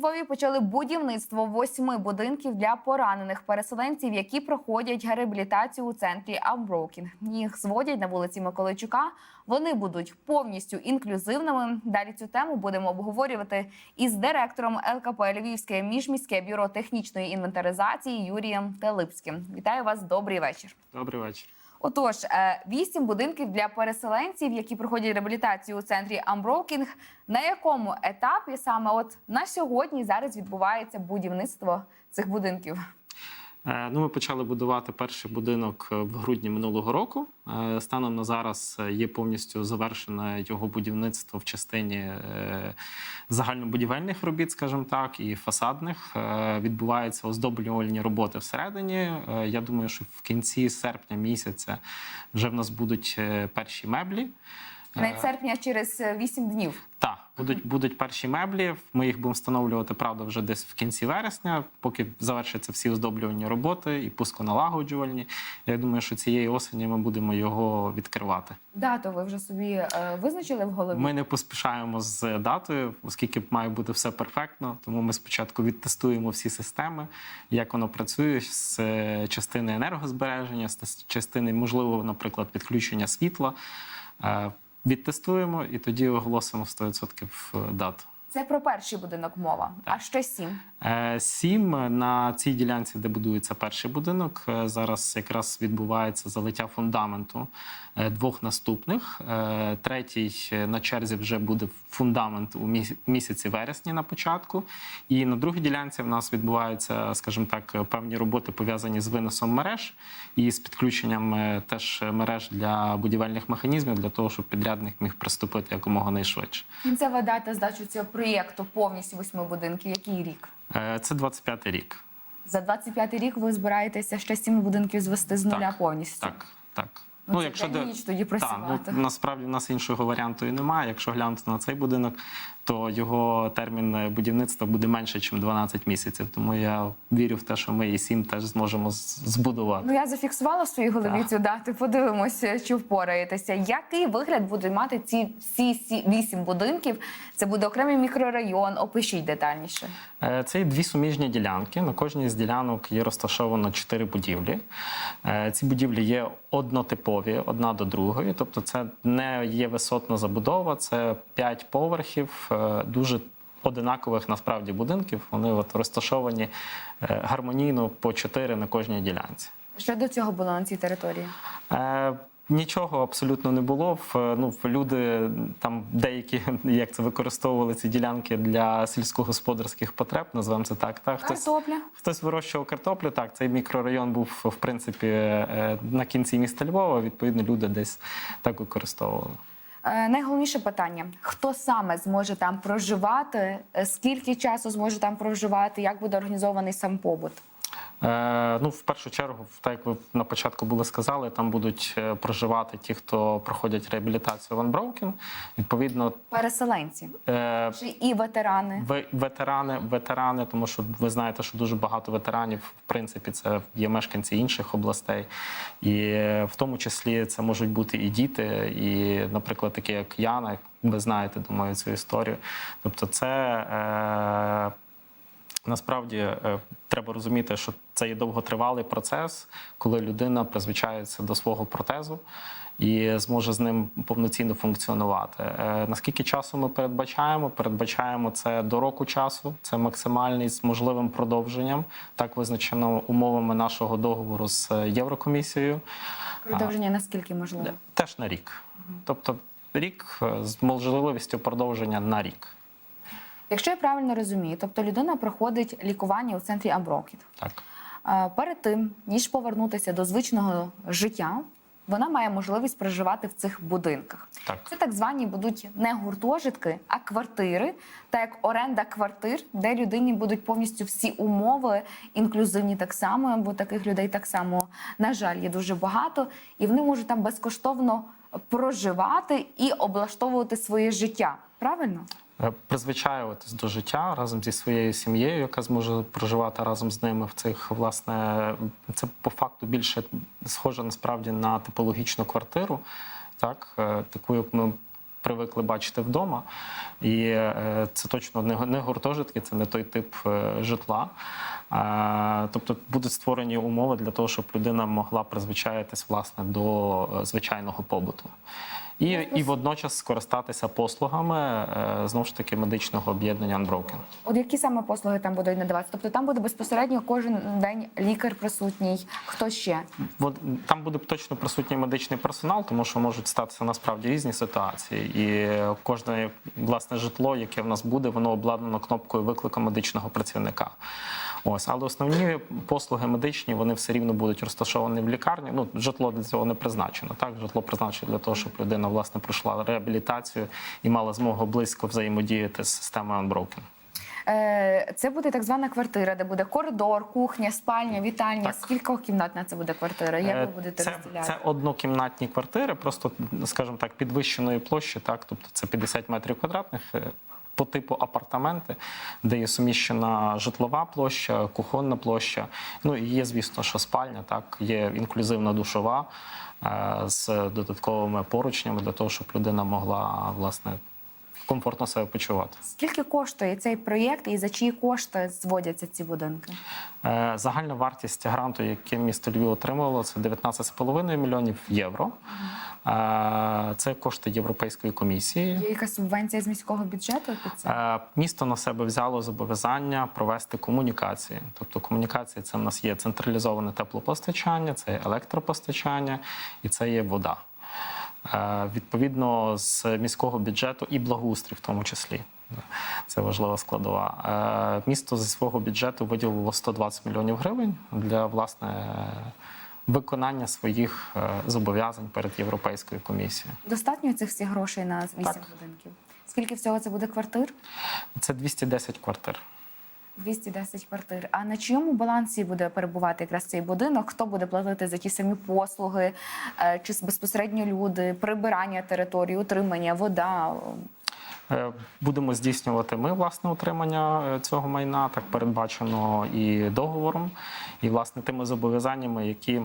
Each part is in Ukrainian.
Львові почали будівництво восьми будинків для поранених переселенців, які проходять реабілітацію у центрі Unbroken. Їх зводять на вулиці Миколайчука. Вони будуть повністю інклюзивними. Далі цю тему будемо обговорювати із директором ЛКП Львівське міжміське бюро технічної інвентаризації Юрієм Телипським. Вітаю вас, добрий вечір. Добрий вечір. Отож, е, вісім будинків для переселенців, які проходять реабілітацію у центрі Амброкінг. На якому етапі саме от на сьогодні зараз відбувається будівництво цих будинків? Е, Ну, ми почали будувати перший будинок е, в грудні минулого року. Е, Станом на зараз є повністю завершене його будівництво в частині загальнобудівельних робіт, скажімо так, і фасадних. Відбуваються оздоблювальні роботи всередині. Я думаю, що в кінці серпня місяця вже в нас будуть перші меблі. Кінець серпня через е, вісім днів. Так, будуть, будуть перші меблі. Ми їх будемо встановлювати, правда, вже десь в кінці вересня, поки завершаться всі оздоблювальні роботи і пусконалагоджувальні. Я думаю, що цієї осені ми будемо його відкривати. Дату ви вже собі е, визначили в голові? Ми не поспішаємо з датою, оскільки має бути все перфектно. Тому ми спочатку відтестуємо всі системи, як воно працює з е, частини енергозбереження, з частини, можливо, наприклад, підключення світла. Е, Відтестуємо і тоді оголосимо 100% дату. Це про перший будинок мова. А ще сім. Е, Сім на цій ділянці, де будується перший будинок, е, зараз якраз відбувається залиття фундаменту е, двох наступних. Третій на черзі вже буде фундамент у міс- місяці вересні на початку. І на другій ділянці в нас відбуваються, скажімо так, певні роботи пов'язані з виносом мереж і з підключенням теж мереж для будівельних механізмів для того, щоб підрядник міг приступити якомога найшвидше. Кінцева дата здачі цього проєкту повністю восьми будинків. Який рік? Е, Це 25-й рік. За 25 рік ви збираєтеся ще сім будинків звести з нуля Так, повністю. Так, так. Ну, це якщо де... ніч тоді працювати. Так, ну, насправді в нас іншого варіанту і немає. Якщо глянути на цей будинок, то його термін е, будівництва буде менше, ніж 12 місяців. Тому я вірю в те, що ми і 7 теж зможемо збудувати. Ну я зафіксувала в своїй голові цю дату. Подивимося, чи впораєтеся. Який вигляд будуть мати ці всі сі- вісім будинків? Це буде окремий мікрорайон. Опишіть детальніше. Е, Це дві суміжні ділянки. На кожній з ділянок є розташовано чотири будівлі. Е, Ці будівлі є однотипові, одна до другої. Тобто, це не є висотна забудова, це п'ять поверхів, дуже одинакових насправді будинків. Вони от розташовані е, гармонійно по чотири на кожній ділянці. Що до цього було на цій території? Е, Нічого абсолютно не було. В- Ну, в люди там деякі як це використовували ці ділянки для сільськогосподарських потреб, називаємо це так. так. Хтось, Картопля. хтось вирощував картоплю. Так, цей мікрорайон був в принципі е, на кінці міста Львова. Відповідно, люди десь так використовували. Е, найголовніше питання: хто саме зможе там проживати? Е, Скільки часу зможе там проживати? Як буде організований сам побут? Е, ну, в першу чергу, так як ви на початку були сказали, там будуть е, проживати ті, хто проходять реабілітацію в Unbroken. Відповідно, Переселенці е, чи і ветерани? Ветерани, ветерани, тому що ви знаєте, що дуже багато ветеранів, в принципі, це є мешканці інших областей, і е, в тому числі це можуть бути і діти, і, наприклад, такі як Яна, ви знаєте, думаю, цю історію. Тобто, це е, насправді е, треба розуміти, що це є довготривалий процес, коли людина призвичається до свого протезу і зможе з ним повноцінно функціонувати. Е, Наскільки часу ми передбачаємо? Передбачаємо це до року часу. Це максимальний з можливим продовженням. Так визначено умовами нашого договору з е, Єврокомісією. Продовження наскільки можливо? Теж на рік. Тобто рік з можливістю продовження на рік. Якщо я правильно розумію, тобто людина проходить лікування у центрі Аброкіт. Так. Е, Перед тим ніж повернутися до звичного життя, вона має можливість проживати в цих будинках. Так. Це так звані будуть не гуртожитки, а квартири, та як оренда квартир, де людині будуть повністю всі умови інклюзивні так само, бо таких людей так само, на жаль, є дуже багато, і вони можуть там безкоштовно проживати і облаштовувати своє життя. Правильно? Е, призвичаюватись до життя разом зі своєю сім'єю, яка зможе проживати разом з ними в цих власне це по факту більше схоже насправді на типологічну квартиру, так е, таку, як ми привикли бачити вдома. І е, це точно не, гуртожитки, це не той тип житла. Тобто будуть створені умови для того, щоб людина могла призвичаїтись власне до звичайного побуту. І, і водночас скористатися послугами е, знову ж таки медичного об'єднання Unbroken. От які саме послуги там будуть надаватися? Тобто там буде безпосередньо кожен день лікар присутній. Хто ще? Там буде точно присутній медичний персонал, тому що можуть статися насправді різні ситуації. І кожне власне житло, яке в нас буде, воно обладнано кнопкою виклику медичного працівника. Ось, але основні послуги медичні вони все рівно будуть розташовані в лікарні. Ну, житло для цього не призначено. Так, житло призначено для того, щоб людина власне пройшла реабілітацію і мала змогу близько взаємодіяти з системою Unbroken. Е, Це буде так звана квартира, де буде коридор, кухня, спальня, вітальня. Так. Скільки кімнатна це буде квартира? Як ви Е, будете це, розділяти? це однокімнатні квартири, просто, скажімо так, підвищеної площі, так, тобто це 50 метрів квадратних. По типу апартаменти, де є суміщена житлова площа, кухонна площа. Ну і є, звісно, що спальня, так є інклюзивна душова е, з додатковими поручнями для того, щоб людина могла власне комфортно себе почувати. Скільки коштує цей проєкт і за чиї кошти зводяться ці будинки? Е, Загальна вартість гранту, який місто Львів отримувало, це 19,5 мільйонів євро. Е, Це кошти Європейської комісії. Є якась субвенція з міського бюджету під це? Е, Місто на себе взяло зобов'язання провести комунікації. Тобто комунікації це в нас є централізоване теплопостачання, це є електропостачання і це є вода. Е, Відповідно, з міського бюджету і благоустрій в тому числі. Це важлива складова. Е, Місто зі свого бюджету виділило 120 мільйонів гривень для власне виконання своїх е, зобов'язань перед Європейською комісією. Достатньо цих всіх грошей на вісім Так. будинків. Скільки всього це буде квартир? Це 210 квартир. 210 квартир. А на чиєму балансі буде перебувати якраз цей будинок? Хто буде платити за ті самі послуги? Е, Чи безпосередньо люди, прибирання території, утримання, вода? Е, Будемо здійснювати ми власне утримання е, цього майна, так передбачено і договором, і власне тими зобов'язаннями, які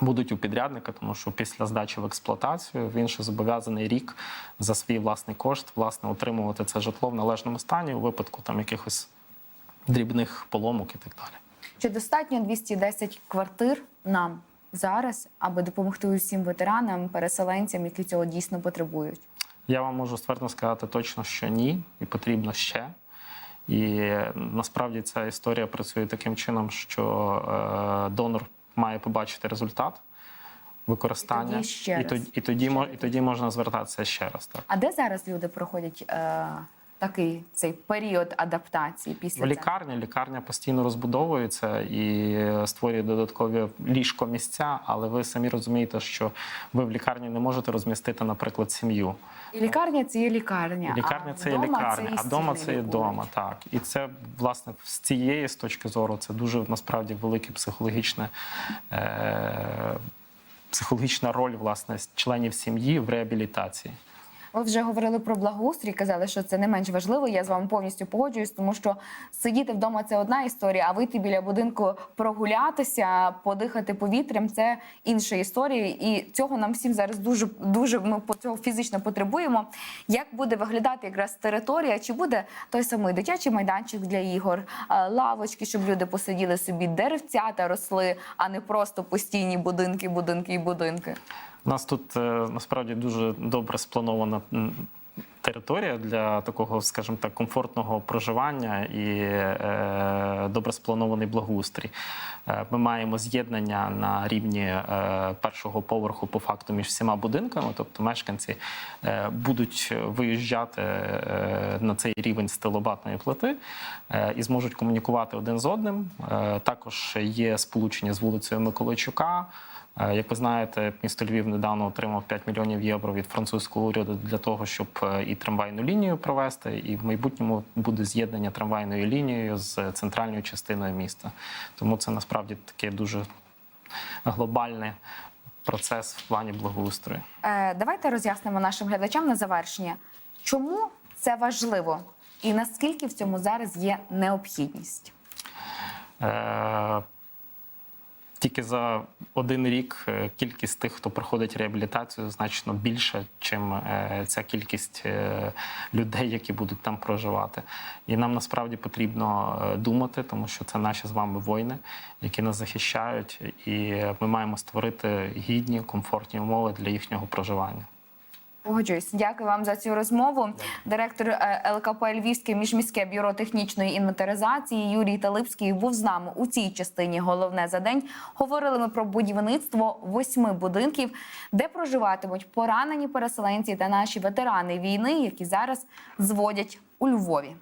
будуть у підрядника, тому що після здачі в експлуатацію він ще зобов'язаний рік за свій власний кошт власне утримувати це житло в належному стані у випадку там якихось дрібних поломок і так далі. Чи достатньо 210 квартир нам зараз, аби допомогти усім ветеранам, переселенцям, які цього дійсно потребують? Я вам можу ствердно сказати точно, що ні, і потрібно ще. І насправді ця історія працює таким чином, що е, донор має побачити результат використання, І тоді ще і, тоді, і, тоді, і тоді можна звертатися ще раз. Так. А де зараз люди проходять е, такий цей період адаптації після В лікарні лікарня постійно розбудовується і створює додаткові ліжко місця, але ви самі розумієте, що ви в лікарні не можете розмістити, наприклад, сім'ю. І лікарня це є лікарня. Лікарня а це є лікарня, а вдома це є вдома. Так і це власне з цієї з точки зору це дуже насправді велике психологічне. Е- Психологічна роль власне членів сім'ї в реабілітації. Ви вже говорили про благоустрій, казали, що це не менш важливо. Я з вами повністю погоджуюсь, тому що сидіти вдома це одна історія, а вийти біля будинку прогулятися, подихати повітрям це інша історія. І цього нам всім зараз дуже дуже ми по цього фізично потребуємо. Як буде виглядати якраз територія? Чи буде той самий дитячий майданчик для ігор, лавочки, щоб люди посиділи собі, деревцята росли, а не просто постійні будинки, будинки і будинки? У нас тут е, насправді дуже добре спланована територія для такого, скажімо так, комфортного проживання і е, добре спланований благоустрій. Е, Ми маємо з'єднання на рівні першого поверху по факту між всіма будинками, тобто мешканці будуть виїжджати на цей рівень стилобатної плити і зможуть комунікувати один з одним. Також є сполучення з вулицею Миколайчука. Е, Як ви знаєте, місто Львів недавно отримав 5 мільйонів євро від французького уряду для того, щоб е, і трамвайну лінію провести, і в майбутньому буде з'єднання трамвайною лінією з центральною частиною міста. Тому це насправді такий дуже глобальний процес в плані благоустрою. Е, давайте роз'яснимо нашим глядачам на завершення, чому це важливо і наскільки в цьому зараз є необхідність. Е, тільки за один рік е, кількість тих, хто проходить реабілітацію, значно більша, чим е, ця кількість е, людей, які будуть там проживати. І нам насправді потрібно думати, тому що це наші з вами воїни, які нас захищають, і ми маємо створити гідні, комфортні умови для їхнього проживання. Погоджуюсь. Дякую вам за цю розмову. Директор е, ЛКП Львівське міжміське бюро технічної інвентаризації Юрій Талипський був з нами у цій частині. Головне за день говорили ми про будівництво восьми будинків, де проживатимуть поранені переселенці та наші ветерани війни, які зараз зводять у Львові.